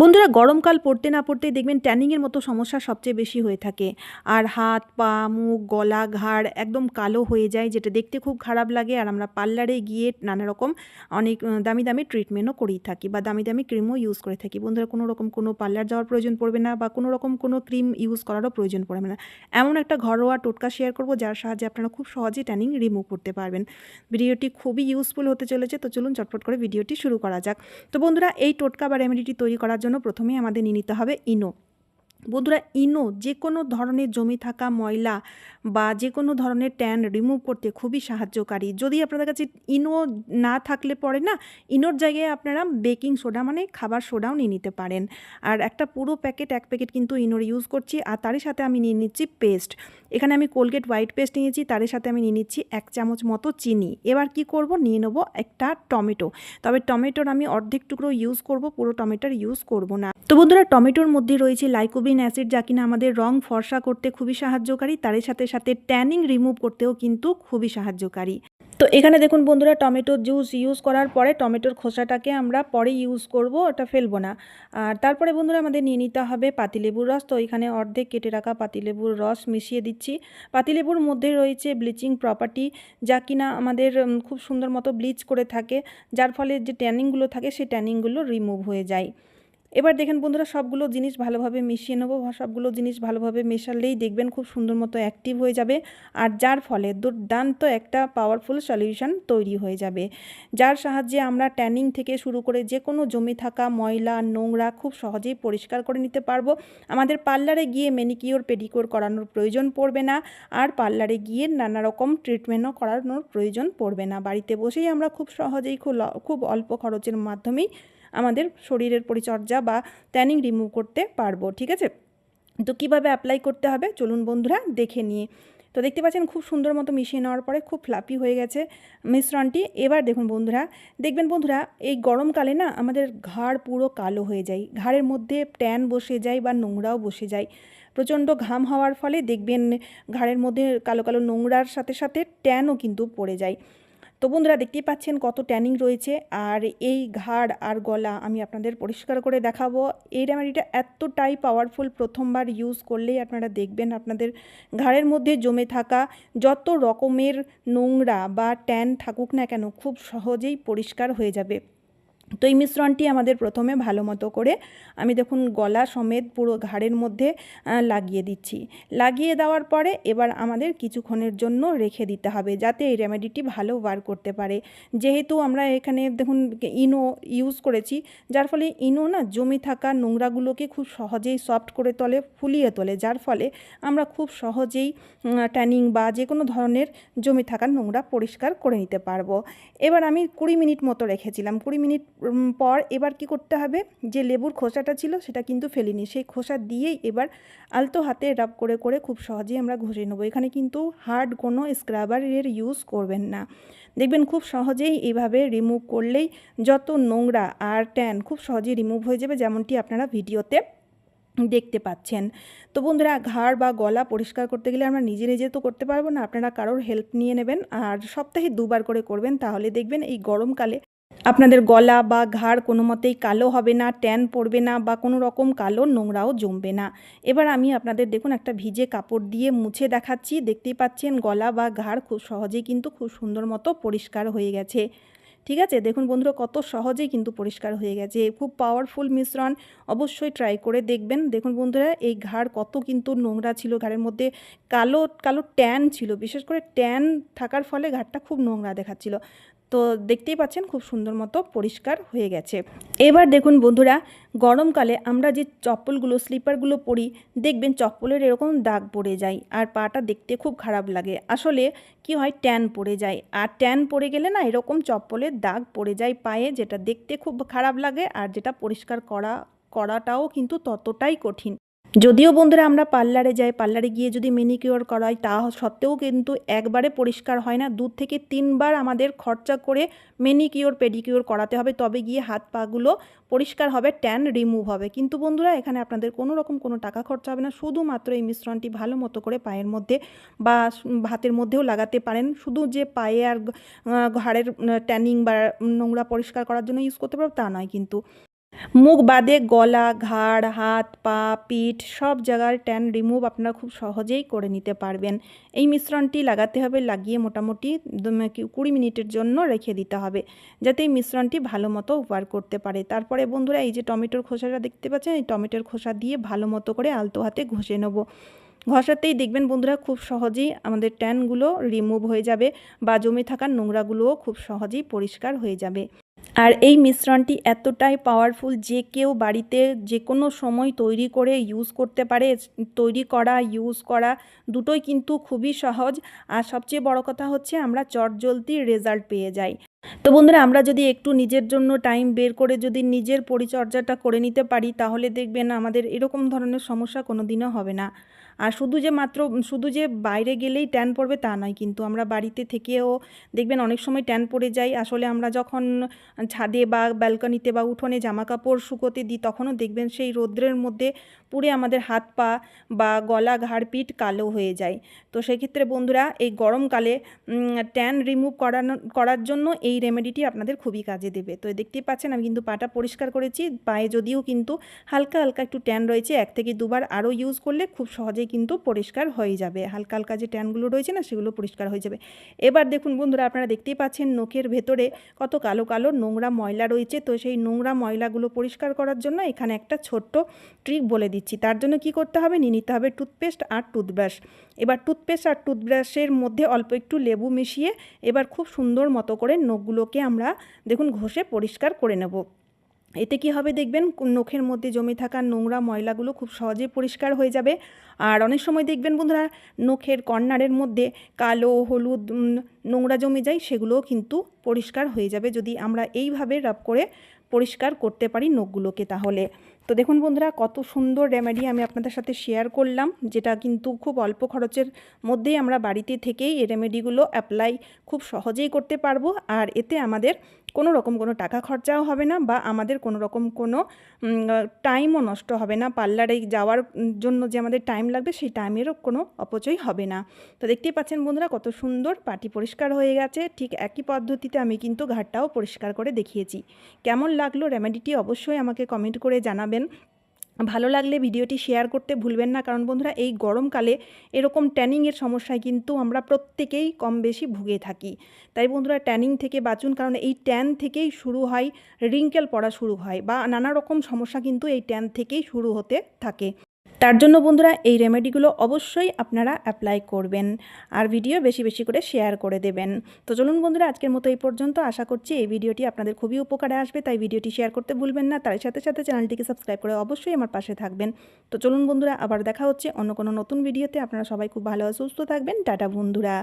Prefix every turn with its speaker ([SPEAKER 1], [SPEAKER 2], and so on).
[SPEAKER 1] বন্ধুরা গরমকাল পড়তে না পড়তেই দেখবেন ট্যানিংয়ের মতো সমস্যা সবচেয়ে বেশি হয়ে থাকে। আর হাত, পা, মুখ, গলা, ঘাড় একদম কালো হয়ে যায়, যেটা দেখতে খুব খারাপ লাগে। আর আমরা পার্লারে গিয়ে নানা রকম অনেক দামি দামি ট্রিটমেন্টও করেই থাকি বা দামি দামি ক্রিমও ইউজ করে থাকি। বন্ধুরা, কোনো রকম কোনো পার্লার যাওয়ার প্রয়োজন পড়বে না বা কোনো রকম কোনো ক্রিম ইউজ করারও প্রয়োজন পড়বে না। এমন একটা ঘরোয়া টোটকা শেয়ার করব, যার সাহায্যে আপনারা খুব সহজে ট্যানিং রিমুভ করতে পারবেন। ভিডিওটি খুবই ইউজফুল হতে চলেছে, তো চলুন চটপট করে ভিডিওটি শুরু করা যাক। তো বন্ধুরা, এই টোটকা বা রেমেডিটি তৈরি করার জন্য প্রথমেই আমাদের নিয়ে নিতে হবে ইনো। বন্ধুরা, ইনো যে কোনো ধরনের জমি থাকা ময়লা বা যে কোনো ধরনের ট্যান রিমুভ করতে খুবই সাহায্যকারী। যদি আপনাদের কাছে ইনো না থাকলে পরে না, ইনোর জায়গায় আপনারা বেকিং সোডা মানে খাবার সোডাও নিয়ে নিতে পারেন। আর একটা পুরো প্যাকেট, এক প্যাকেট কিন্তু ইনোর ইউজ করছি আর তারই সাথে আমি নিয়ে নিচ্ছি পেস্ট। এখানে আমি কোলগেট হোয়াইট পেস্ট নিয়েছি, তারই সাথে আমি নিয়ে নিচ্ছি এক চামচ মতো চিনি। এবার কি করব? নিয়ে নেব একটা টমেটো। তবে টমেটোর আমি অর্ধেক টুকরো ইউজ করব, পুরো টমেটোর ইউজ করব না। তো বন্ধুরা, টমেটোর মধ্যে রয়েছে লাইকোবিন অ্যাসিড যা কিনা আমাদের রং ফর্সা করতে খুবই সাহায্যকারী, তারই সাথে সাথে ট্যানিং রিমুভ করতেও কিন্তু খুবই সাহায্যকারী। তো এখানে দেখুন বন্ধুরা টমেটোর জুস ইউজ করার পরে টমেটোর খোসাটাকে আমরা পরে ইউজ করব, ওটা ফেলব না। আর তারপরে বন্ধুরা আমাদের নিয়ে নিতে হবে পাতিলেবুর রস। তো এখানে অর্ধেক কেটে রাখা পাতিলেবুর রস মিশিয়ে দিচ্ছি। পাতিলেবুর মধ্যে রয়েছে ব্লিচিং প্রপার্টি যা কিনা আমাদের খুব সুন্দর মতো ব্লিচ করে থাকে, যার ফলে যে ট্যানিংগুলো থাকে, সেই ট্যানিংগুলো রিমুভ হয়ে যায়। এবার দেখেন বন্ধুরা, সবগুলো জিনিস ভালোভাবে মিশিয়ে নেব, সবগুলো জিনিস ভালোভাবে মেশালেই দেখবেন খুব সুন্দর মতো অ্যাক্টিভ হয়ে যাবে। আর যার ফলে দুর্দান্ত একটা পাওয়ারফুল সলিউশন তৈরি হয়ে যাবে। যার সাহায্যে আমরা ট্যানিং থেকে শুরু করে যে কোনো জমে থাকা, ময়লা, নোংরা খুব সহজেই পরিষ্কার করে নিতে পারব। আমাদের পার্লারে গিয়ে মেনিকিওর পেডিকিওর করানোর প্রয়োজন পড়বে না। আর পার্লারে গিয়ে নানা রকম ট্রিটমেন্টও করানোর প্রয়োজন পড়বে না। বাড়িতে বসেই আমরা খুব সহজেই খুব অল্প খরচের মাধ্যমেই আমাদের শরীরের পরিচর্যা বা ট্যানিং রিমুভ করতে পারব, ঠিক আছে? তো কীভাবে অ্যাপ্লাই করতে হবে? চলুন বন্ধুরা দেখে নিয়ে। তো দেখতে পাচ্ছেন খুব সুন্দর মতো মিশিয়ে নেওয়ার পরে খুব ফ্লাপি হয়ে গেছে মিশ্রণটি। এবার দেখুন বন্ধুরা, দেখবেন বন্ধুরা, এই গরমকালে না আমাদের ঘাড় পুরো কালো হয়ে যায়। ঘাড়ের মধ্যে ট্যান বসে যায় বা নোংরাও বসে যায়। প্রচণ্ড ঘাম হওয়ার ফলে দেখবেন ঘাড়ের মধ্যে কালো কালো নোংরার সাথে সাথে ট্যানও কিন্তু পড়ে যায়। তো বন্ধুরা দেখতেই পাচ্ছেন কত ট্যানিং রয়েছে। আর এই ঘাড় আর গলা আমি আপনাদের পরিষ্কার করে দেখাবো। এই রেমেডিটা এতটাই পাওয়ারফুল প্রথমবার ইউজ করলেই আপনারা দেখবেন আপনাদের ঘাড়ের মধ্যে জমে থাকা যত রকমের নোংরা বা ট্যান থাকুক না কেন খুব সহজেই পরিষ্কার হয়ে যাবে। তো এই মিশ্রণটি আমাদের প্রথমে ভালো মতো করে আমি দেখুন গলা সমেত পুরো ঘাড়ের মধ্যে লাগিয়ে দিচ্ছি। লাগিয়ে দেওয়ার পরে এবার আমাদের কিছুক্ষণের জন্য রেখে দিতে হবে যাতে এই রেমেডিটি ভালো বার করতে পারে। যেহেতু আমরা এখানে দেখুন ইনো ইউজ করেছি, যার ফলে ইনো না জমি থাকা নোংরাগুলোকে খুব সহজেই সফট করে তোলে, ফুলিয়ে তোলে। যার ফলে আমরা খুব সহজেই ট্যানিং বা যে কোনো ধরনের জমি থাকা নোংরা পরিষ্কার করে নিতে পারব। এবার আমি কুড়ি মিনিট মতো রেখেছিলাম। কুড়ি মিনিট পর এবার কি করতে হবে? যে লেবুর খোসাটা ছিল সেটা কিন্তু ফেলিনি। সেই খোসা দিয়েই এবার আলতো হাতে রাব করে করে খুব সহজেই আমরা ঘষে নেব। এখানে কিন্তু হার্ড কোনো স্ক্রাবারের ইউজ করবেন না। দেখবেন খুব সহজেই এইভাবে রিমুভ করলেই যত নোংরা আর ট্যান খুব সহজেই রিমুভ হয়ে যাবে যেমনটি আপনারা ভিডিওতে দেখতে পাচ্ছেন। তো বন্ধুরা, ঘাড় বা গলা পরিষ্কার করতে গেলে আমরা নিজে নিজে তো করতে পারব না। আপনারা কারোর হেল্প নিয়ে নেবেন। আর সপ্তাহে দুবার করে করবেন, তাহলে দেখবেন এই গরমকালে আপনাদের গলা বা ঘাড় কোনো মতেই কালো হবে না, ট্যান পড়বে না বা কোনো রকম কালো নোংরাও জমবে না। এবার আমি আপনাদের দেখুন একটা ভিজে কাপড় দিয়ে মুছে দেখাচ্ছি। দেখতেই পাচ্ছেন গলা বা ঘাড় খুব সহজেই কিন্তু খুব সুন্দর মতো পরিষ্কার হয়ে গেছে। ঠিক আছে? দেখুন বন্ধুরা কত সহজেই কিন্তু পরিষ্কার হয়ে গেছে। খুব পাওয়ারফুল মিশ্রণ। অবশ্যই ট্রাই করে দেখবেন। দেখুন বন্ধুরা এই ঘাড় কত কিন্তু নোংরা ছিল। ঘাড়ের মধ্যে কালো কালো ট্যান ছিল। বিশেষ করে ট্যান থাকার ফলে ঘাড়টা খুব নোংরা দেখাচ্ছিল। তো দেখতেই পাচ্ছেন খুব সুন্দর মতো পরিষ্কার হয়ে গেছে। এবার দেখুন বন্ধুরা, গরমকালে আমরা যে চপ্পলগুলো, স্লিপারগুলো পরি, দেখবেন চপ্পলের এরকম দাগ পড়ে যায় আর পাটা দেখতে খুব খারাপ লাগে। আসলে কি হয়, ট্যান পড়ে যায় আর ট্যান পড়ে গেলে না এরকম চপ্পলের দাগ পড়ে যায় পায়ে, যেটা দেখতে খুব খারাপ লাগে আর যেটা পরিষ্কার করা, করাটাও কিন্তু ততটাই কঠিন। যদিও বন্ধুরা আমরা পার্লারে যাই, পার্লারে গিয়ে যদি মেনিকিওর করাই, তা সত্ত্বেও কিন্তু একবারে পরিষ্কার হয় না। দু থেকে তিনবার আমাদের খরচা করে মেনিকিওর পেডিকিওর করাতে হবে, তবে গিয়ে হাত পাগুলো পরিষ্কার হবে ট্যান রিমুভ হবে। কিন্তু বন্ধুরা, এখানে আপনাদের কোনো রকম কোনো টাকা খরচা হবে না, শুধুমাত্র এই মিশ্রণটি ভালো মতো করে পায়ের মধ্যে বা হাতের মধ্যেও লাগাতে পারেন। শুধু যে পায়ে আর ঘাড়ের ট্যানিং বা নোংরা পরিষ্কার করার জন্য ইউজ করতে পারব তা নয় কিন্তু। মুখ বাদে গলা, ঘাড়, হাত, পা, পিঠ সব জায়গার ট্যান রিমুভ আপনারা খুব সহজেই করে নিতে পারবেন। এই মিশ্রণটি লাগাতে হবে, লাগিয়ে মোটামুটি কুড়ি মিনিটের জন্য রেখে দিতে হবে, যাতে এই মিশ্রণটি ভালো মতো ওয়ার্ক করতে পারে। তারপরে বন্ধুরা, এই যে টমেটোর খোসাটা দেখতে পাচ্ছেন, এই টমেটোর খোসা দিয়ে ভালো মতো করে আলতো হাতে ঘষে নেব। ঘষাতেই দেখবেন বন্ধুরা, খুব সহজেই আমাদের ট্যানগুলো রিমুভ হয়ে যাবে বা জমে থাকা নোংরাগুলোও খুব সহজেই পরিষ্কার হয়ে যাবে। আর এই মিশ্রণটি এতটাই পাওয়ারফুল যে কেউ বাড়িতে যে কোনো সময় তৈরি করে ইউজ করতে পারে, তৈরি করা ইউজ করা দুটোই কিন্তু খুবই সহজ। আর সবচেয়ে বড় কথা হচ্ছে আমরা চটজলদি রেজাল্ট পেয়ে যাই। তো বন্ধুরা, আমরা যদি একটু নিজের জন্য টাইম বের করে যদি নিজের পরিচর্যাটা করে নিতে পারি, তাহলে দেখবেন আমাদের এরকম ধরনের সমস্যা কোনো দিনও হবে না। আর শুধু যে মাত্র, শুধু যে বাইরে গেলেই ট্যান পড়বে তা নয়, কিন্তু আমরা বাড়িতে থেকেও দেখবেন অনেক সময় ট্যান পড়ে যাই আসলে আমরা যখন ছাদে বা ব্যালকনিতে বা উঠোনে জামা কাপড় শুকোতে দিই, তখনও দেখবেন সেই রৌদ্রের মধ্যে পুড়ে আমাদের হাত পা বা গলা, ঘাড়, পিঠ কালো হয়ে যায়। তো সেক্ষেত্রে বন্ধুরা, এই গরমকালে ট্যান রিমুভ করানো, করার জন্য এই রেমেডিটি আপনাদের খুবই কাজে দেবে। তো দেখতেই পাচ্ছেন, আমি কিন্তু পাটা পরিষ্কার করেছি, পায়ে যদিও কিন্তু হালকা হালকা একটু ট্যান রয়েছে, এক থেকে দুবার আরও ইউজ করলে খুব সহজেই কিন্তু পরিষ্কার হয়ে যাবে। হালকা হালকা যে ট্যানগুলো রয়েছে না, সেগুলো পরিষ্কার হয়ে যাবে। এবার দেখুন বন্ধুরা, আপনারা দেখতেই পাচ্ছেন নখের ভেতরে কত কালো কালো নোংরা ময়লা রয়েছে। তো সেই নোংরা ময়লাগুলো পরিষ্কার করার জন্য এখানে একটা ছোট্ট ট্রিক বলে দিচ্ছি। তার জন্য কি করতে হবে? নিয়ে নিতে হবে টুথপেস্ট আর টুথব্রাশ। এবার টুথপেস্ট আর টুথব্রাশের মধ্যে অল্প একটু লেবু মিশিয়ে এবার খুব সুন্দর মতো করে নখগুলোকে আমরা দেখুন ঘষে পরিষ্কার করে নেব। এতে কি হবে দেখবেন নখের মধ্যে জমে থাকা নোংরা ময়লাগুলো খুব সহজে পরিষ্কার হয়ে যাবে। আর অনেক সময় দেখবেন বন্ধুরা, নখের কর্নারের মধ্যে কালো, হলুদ নোংরা জমে যায়, সেগুলোও কিন্তু পরিষ্কার হয়ে যাবে। যদি আমরা এইভাবে রাব করে পরিষ্কার করতে পারি নখগুলোকে তাহলে। তো দেখুন বন্ধুরা, কত সুন্দর রেমেডি আমি আপনাদের সাথে শেয়ার করলাম, যেটা কিন্তু খুব অল্প খরচের মধ্যেই আমরা বাড়িতে থেকেই এই রেমেডিগুলো অ্যাপ্লাই খুব সহজেই করতে পারব। আর এতে আমাদের কোনো রকম কোনো টাকা খরচাও হবে না বা আমাদের কোনো রকম কোনো টাইমও নষ্ট হবে না। পার্লারে যাওয়ার জন্য যে আমাদের টাইম লাগবে সেই টাইমেরও কোনো অপচয় হবে না। তো দেখতেই পাচ্ছেন বন্ধুরা কত সুন্দর পাটি পরিষ্কার হয়ে গেছে। ঠিক একই পদ্ধতিতে আমি কিন্তু ঘাটটাও পরিষ্কার করে দেখিয়েছি। কেমন লাগল রেমেডিটি অবশ্যই আমাকে কমেন্ট করে জানাবেন। ভালো লাগলে ভিডিওটি শেয়ার করতে ভুলবেন না। কারণ বন্ধুরা, এই গরমকালে এরকম ট্যানিংয়ের সমস্যায় কিন্তু আমরা প্রত্যেকেই কম বেশি ভুগে থাকি। তাই বন্ধুরা ট্যানিং থেকে বাঁচুন। কারণ এই ট্যান থেকেই শুরু হয় রিঙ্কেল পড়া শুরু হয় বা নানা রকম সমস্যা কিন্তু এই ট্যান থেকেই শুরু হতে থাকে। তার জন্য বন্ধুরা এই রেমেডিগুলো অবশ্যই আপনারা অ্যাপ্লাই করবেন আর ভিডিও বেশি বেশি করে শেয়ার করে দেবেন। তো চলুন বন্ধুরা, আজকের মতো এই পর্যন্ত। আশা করছি এই ভিডিওটি আপনাদের খুবই উপকারে আসবে, তাই ভিডিওটি শেয়ার করতে ভুলবেন না। তার সাথে সাথে চ্যানেলটিকে সাবস্ক্রাইব করে অবশ্যই আমার পাশে থাকবেন। তো চলুন বন্ধুরা, আবার দেখা হচ্ছে অন্য কোনো নতুন ভিডিওতে আপনারা সবাই খুব ভালো সুস্থ থাকবেন। টাটা বন্ধুরা।